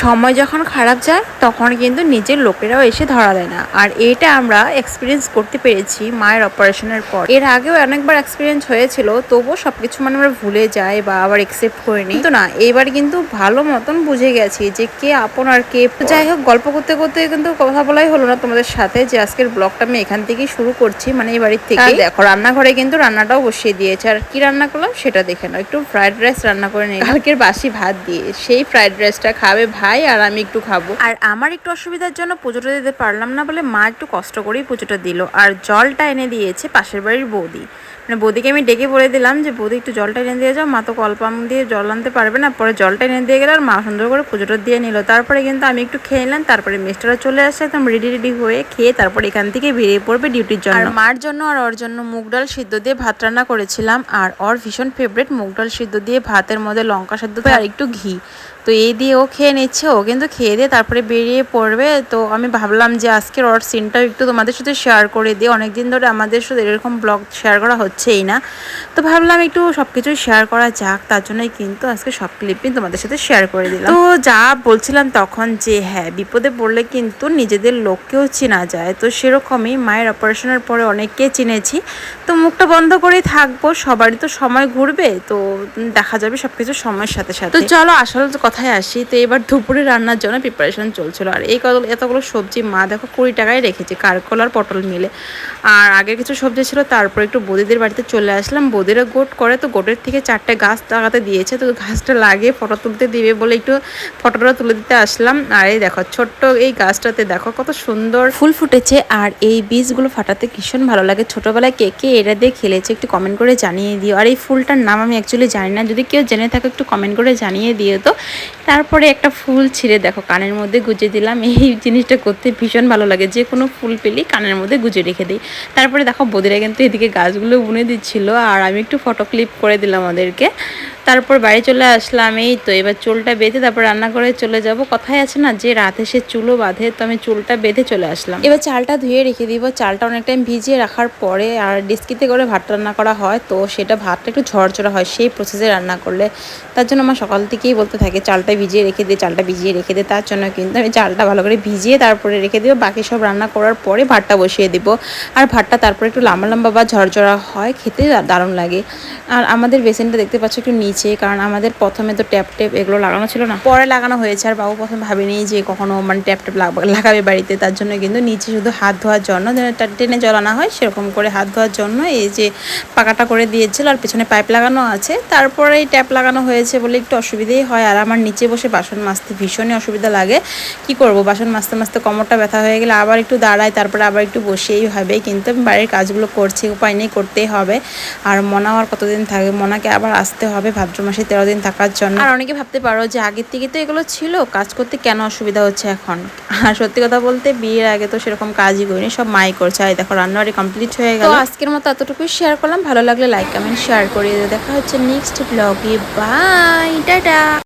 সময় যখন খারাপ যায়, তখন কিন্তু নিজের লোকেরাও এসে ধরা দেয় না। আর এটা আমরা এক্সপিরিয়েন্স করতে পেরেছি মায়ের অপারেশনের পর। এর আগেও অনেকবার এক্সপিরিয়েন্স হয়েছিল, তবুও সবকিছু মানে আমরা ভুলে যাই বা আবার একসেপ্ট করে নিই কিন্তু না, এবার কিন্তু ভালো মতন বুঝে গেছি যে কে আপন আর কে যাই হোক, গল্প করতে করতে কিন্তু কথা বলাই হলো না তোমাদের সাথে যে আজকের ব্লগটা আমি এখান থেকেই শুরু করছি মানে এই বাড়ির থেকে। দেখো, রান্নাঘরে কিন্তু রান্নাটাও বসিয়ে দিয়েছে। আর কি রান্না করলাম সেটা দেখে নাও। একটু ফ্রাইড রাইস রান্না করে নিই কালকের বাসি ভাত দিয়ে। সেই ফ্রাইড রাইসটা খাবে ভাই আর আমি একটু খাব। আর আমার একটু অসুবিধার জন্য পুজোটা দিতে পারলাম না বলে মা একটু কষ্ট করেই পুজোটা দিল। আর জলটা এনে দিয়েছে পাশের বাড়ির বৌদি। মানে বৌদিকে আমি ডেকে বলে দিলাম যে বৌদি একটু জলটা এনে দিয়ে যাও। মা তো কলপাম দিয়ে জল আনতে পারবে না। পরে জলটা এনে দিয়ে গেলে আর মা সুন্দর করে পুজোটা দিয়ে নিল। তারপরে কিন্তু আমি একটু খেয়ে নিলাম। তারপরে মিস্টাররা চলে আসছে একদম রেডি রেডি হয়ে খেয়ে তারপরে এখান থেকে বেরিয়ে পড়বে ডিউটির জন্য। আর মার জন্য আর ওর জন্য মুগ ডাল সিদ্ধ দিয়ে ভাত রান্না করেছিলাম। আর ওর ভীষণ ফেভারিট মুগ ডাল সিদ্ধ দিয়ে ভাতের মধ্যে লঙ্কা সিদ্ধ দিয়ে আর একটু ঘি। তো এই দিয়ে ও খেয়ে নিচ্ছে, ও কিন্তু খেয়ে দিয়ে তারপরে বেরিয়ে পড়বে। তো আমি ভাবলাম যে আজকের ওর সিনটাও একটু তোমাদের সাথে শেয়ার করে দিই। অনেকদিন ধরে আমাদের সাথে এরকম ব্লগ শেয়ার করা হচ্ছেই না। তো ভাবলাম একটু সব কিছু শেয়ার করা যাক, তার জন্যই কিন্তু আজকে সব ক্লিপই তোমাদের সাথে শেয়ার করে দিলাম। তো যা বলছিলাম তখন যে হ্যাঁ বিপদে পড়লে কিন্তু নিজেদের লোককেও চেনা যায়। তো সেরকমই মায়ের অপারেশনের পরে অনেককে চিনেছি। তো মুখটা বন্ধ করেই থাকব, সবারই তো সময় ঘুরবে। তো দেখা যাবে সব কিছু সময়ের সাথে সাথে। তো চলো আসল কথায় আসি, তো এবার দুপুরে রান্নার জন্য প্রিপারেশন চলছিল। আর এই কত এতগুলো সবজি মা দেখো কুড়ি টাকায় রেখেছে, কারকল আর পটল মিলে। আর আগের কিছু সবজি ছিল, তারপর একটু বৌদিদের বাড়িতে চলে আসলাম। বৌদিরা গোট করে, তো গোটের থেকে চারটে গাছ লাগাতে দিয়েছে, তো গাছটা লাগিয়ে ফটো তুলতে দিবে বলে একটু ফটোটা তুলে দিতে আসলাম। আর এই দেখো, ছোট্ট এই গাছটাতে দেখো কত সুন্দর ফুল ফুটেছে। আর এই বীজগুলো ফাটাতে ভীষণ ভালো লাগে। ছোটোবেলায় কে কে এটা দিয়ে খেলেছে একটু কমেন্ট করে জানিয়ে দিও। আর এই ফুলটার নাম আমি অ্যাকচুয়ালি জানি না, যদি কেউ জেনে থাকে একটু কমেন্ট করে জানিয়ে দিও তো। তারপরে একটা ফুল ছিঁড়ে, দেখো, কানের মধ্যে গুজে দিলাম। এই জিনিসটা করতে ভীষণ ভালো লাগে। যে কোনো ফুল পেলেই কানের মধ্যে গুজে রেখে দিই। তারপরে দেখো, বদিরা কিন্তু এদিকে গাছগুলো বুনে দিচ্ছিল। আর আমি একটু ফটো ক্লিপ করে দিলাম ওদেরকে। তারপর বাড়ি চলে আসলাম, এই তো এবার চুলটা বেঁধে তারপর রান্না করে চলে যাব। কথাই আছে না, যে রাতে সে চুলও বাঁধে, তো আমি চুলটা বেঁধে চলে আসলাম। এবার চালটা ধুয়ে রেখে দিব, চালটা অনেক টাইম ভিজিয়ে রাখার পরে আর ডিস্কিতে করে ভাত রান্না করা হয়, তো সেটা ভাতটা একটু ঝরঝরা হয়, সেই প্রসেসে রান্না করলে তার জন্য আমার সকাল থেকেই বলতে থাকে, চালটা ভিজিয়ে রেখে দিয়ে চালটা ভিজিয়ে রেখে দিয়ে তার জন্য কিন্তু আমি চালটা ভালো করে ভিজিয়ে তারপরে রেখে দিব, বাকি সব রান্না করার পরে ভাতটা বসিয়ে দিব। আর ভাতটা তারপরে একটু লম্বা লম্বা বা ঝরঝরা হয়, খেতে দারুণ লাগে। আর আমাদের বেসিনটা দেখতে পাচ্ছ একটু নিচে কারণ আমাদের প্রথমে তো ট্যাপ ট্যাপ এগুলো লাগানো ছিল না। পরে লাগানো হয়েছে, আর বাবু প্রথমে ভাবিনি যে কখনো মানে ট্যাপ ট্যাপ লাগাবে বাড়িতে, তার জন্য কিন্তু নিচে শুধু হাত ধোয়ার জন্য টেনে জল আনা হয়, সেরকম করে হাত ধোয়ার জন্য এই যে পাকাটা করে দিয়েছিল, আর পেছনে পাইপ লাগানো আছে। তারপরে এই ট্যাপ লাগানো হয়েছে বলে একটু অসুবিধেই হয়, আর আমার নিচে বসে বাসন মাজতে ভীষণই অসুবিধা লাগে। কি করব, বাসন মাজতে মাজতে কোমরটা ব্যথা হয়ে গেলে আবার একটু দাঁড়াই, তারপরে আবার একটু বসেই হবে, কিন্তু আমি বাড়ির কাজগুলো করছি, উপায় নেই, করতেই হবে। আর মনাও আর কতদিন থাকে মনাকে আবার আসতে হবে ভাদ্র মাসে তেরো দিন থাকার জন্য। আর অনেকে ভাবতে পারো যে আগের থেকে তো এগুলো ছিল কাজ করতে কেন অসুবিধা হচ্ছে এখন? আর সত্যি কথা বলতে বিয়ের আগে তো সেরকম কাজই করিনি সব মাই করছে। আর দেখো রান্নাবাড়ি কমপ্লিট হয়ে গেল। আজকের মতো এতটুকুই শেয়ার করলাম। ভালো লাগলে লাইক কমেন্ট শেয়ার করে দেখা হচ্ছে নেক্সট ব্লগে বাই টাটা!